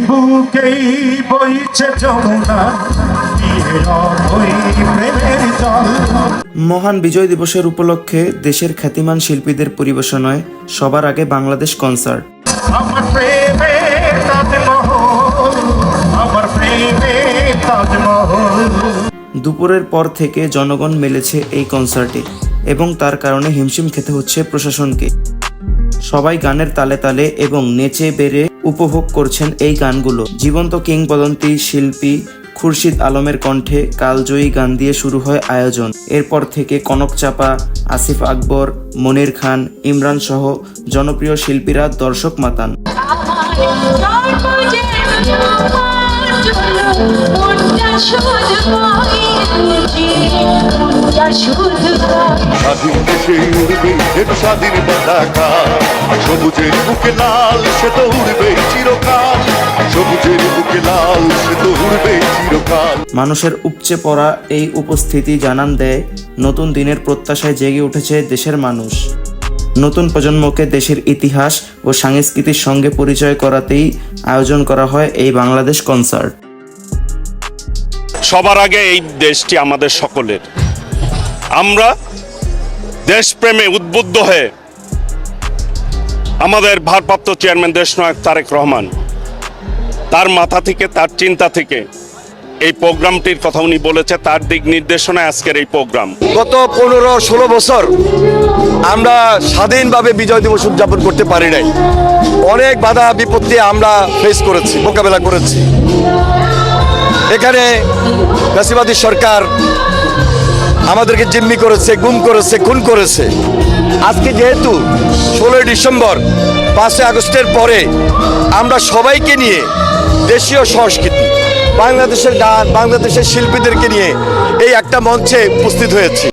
বুকেই বইছে যমুনা মহান বিজয় দিবসের উপলক্ষে দেশের খ্যাতিমান শিল্পীদের পরিবেশনায় সবার আগে বাংলাদেশ কনসার্ট। দুপুরের পর থেকে জনগণ মেলেছে এই কনসার্টে এবং তার কারণে হিমশিম খেতে হচ্ছে প্রশাসনকে। সবাই গানের তালে তালে এবং নেচে বেড়ে উপভোগ করছেন এই গানগুলো। জীবন্ত কিংবদন্তি শিল্পী খুরশিদ আলমের কণ্ঠে কালজয়ী গান দিয়ে শুরু হয় আয়োজন। এরপর থেকে কনক চাপা, আসিফ আকবর, মনির খান, ইমরান সহ জনপ্রিয় শিল্পীরা দর্শক মাতান। স্বাধীন দেশে উড়বে স্বাধীন পতাকা। সবুজের বুকে লাল সে তো উড়বে চিরকাল। সবুজের বুকে লাল সে তো উড়বে চিরকাল। মানুষের উপচে পড়া এই উপস্থিতি জানান দেয় নতুন দিনের প্রত্যাশায় জেগে উঠেছে দেশের মানুষ। নতুন প্রজন্মকে দেশের ইতিহাস ও সংস্কৃতির সঙ্গে পরিচয় করাতেই আয়োজন করা হয় এই বাংলাদেশ কনসার্ট। সবার আগে এই দেশটি আমাদের সকলের। আমরা দেশপ্রেমে উদ্বুদ্ধ হয়ে আমাদের ভারপ্রাপ্ত চেয়ারম্যান দেশনায়ক তারেক রহমান তার মাথা থেকে, তার চিন্তা থেকে এই প্রোগ্রামটির কথা উনি বলেছে। তার দিক নির্দেশনায় আজকের এই প্রোগ্রাম। গত পনেরো ষোলো বছর আমরা স্বাধীনভাবে বিজয় দিবস উদযাপন করতে পারি নাই। অনেক বাধা, বিপত্তি আমরা ফেস করেছি, মোকাবেলা করেছি। এখানে ফ্যাসিবাদী সরকার আমাদেরকে জিম্মি করেছে, গুম করেছে, খুন করেছে। আজকে যেহেতু ষোলোই ডিসেম্বর, পাঁচই আগস্টের পরে আমরা সবাইকে নিয়ে দেশীয় সংস্কৃতি, বাংলাদেশের গান, বাংলাদেশের শিল্পীদেরকে নিয়ে এই একটা মঞ্চে উপস্থিত হয়েছে।